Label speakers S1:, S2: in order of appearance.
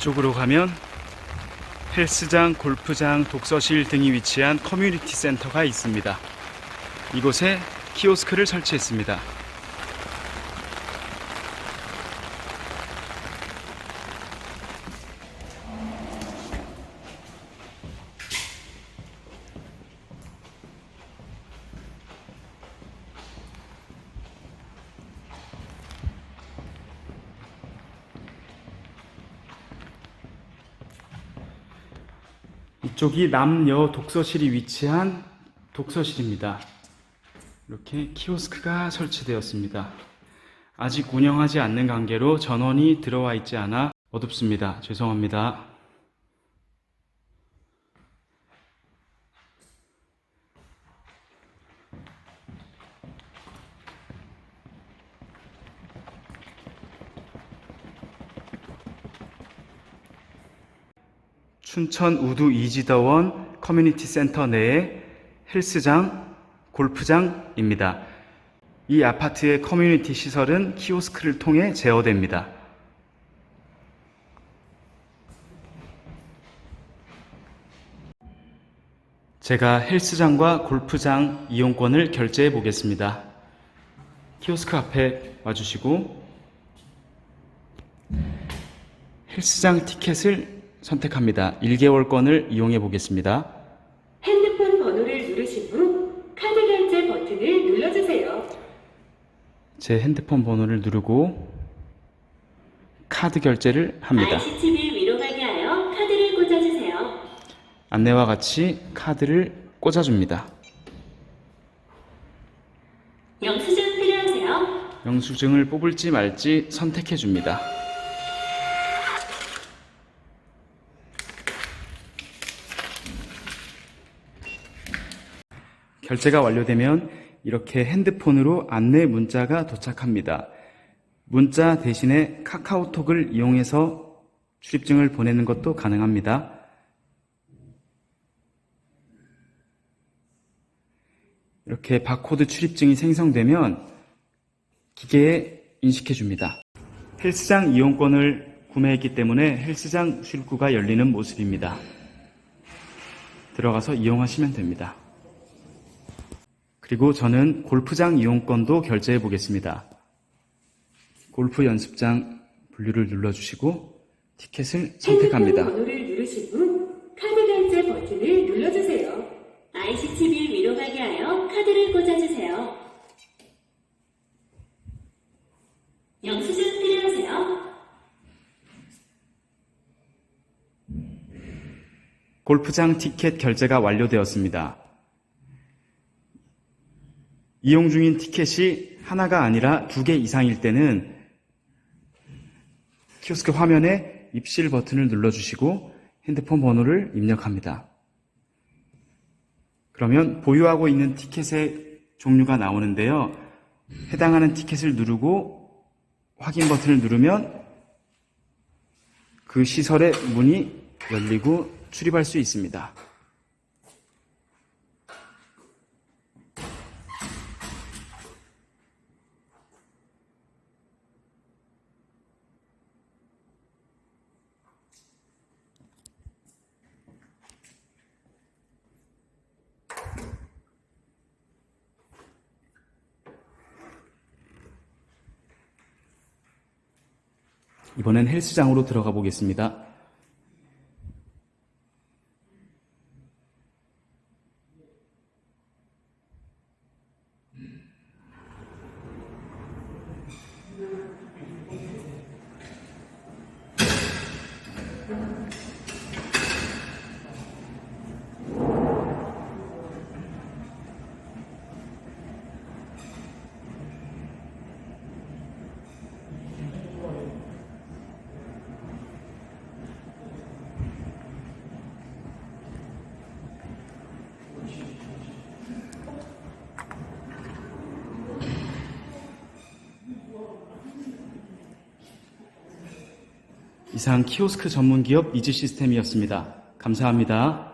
S1: 이쪽으로 가면 헬스장, 골프장, 독서실 등이 위치한 커뮤니티 센터가 있습니다. 이곳에 키오스크를 설치했습니다. 이쪽이 남여 독서실이 위치한 독서실입니다. 이렇게 키오스크가 설치되었습니다. 아직 운영하지 않는 관계로 전원이 들어와 있지 않아 어둡습니다. 죄송합니다. 춘천 우두 이지더원 커뮤니티 센터 내의 헬스장, 골프장입니다. 이 아파트의 커뮤니티 시설은 키오스크를 통해 제어됩니다. 제가 헬스장과 골프장 이용권을 결제해 보겠습니다. 키오스크 앞에 와주시고 헬스장 티켓을 선택합니다. 1개월권을 이용해 보겠습니다.
S2: 핸드폰 번호를 누르신 후 카드 결제 버튼을 눌러주세요.
S1: 제 핸드폰 번호를 누르고 카드 결제를 합니다.
S2: ICTV 위로 가게 하여 카드를 꽂아주세요.
S1: 안내와 같이 카드를 꽂아줍니다.
S2: 영수증 필요하세요?
S1: 영수증을 뽑을지 말지 선택해 줍니다. 결제가 완료되면 이렇게 핸드폰으로 안내 문자가 도착합니다. 문자 대신에 카카오톡을 이용해서 출입증을 보내는 것도 가능합니다. 이렇게 바코드 출입증이 생성되면 기계에 인식해 줍니다. 헬스장 이용권을 구매했기 때문에 헬스장 출구가 열리는 모습입니다. 들어가서 이용하시면 됩니다. 그리고 저는 골프장 이용권도 결제해 보겠습니다. 골프 연습장 분류를 눌러주시고 티켓을 선택합니다.
S2: 번호를 누르신 후 카드 결제 버튼을 눌러주세요. ICTV 위로 가게 하여 카드를 꽂아주세요. 영수증 필요하세요?
S1: 골프장 티켓 결제가 완료되었습니다. 이용 중인 티켓이 하나가 아니라 두 개 이상일 때는 키오스크 화면에 입실 버튼을 눌러주시고 핸드폰 번호를 입력합니다. 그러면 보유하고 있는 티켓의 종류가 나오는데요. 해당하는 티켓을 누르고 확인 버튼을 누르면 그 시설의 문이 열리고 출입할 수 있습니다. 이번엔 헬스장으로 들어가 보겠습니다. 이상 키오스크 전문 기업 이지 시스템이었습니다. 감사합니다.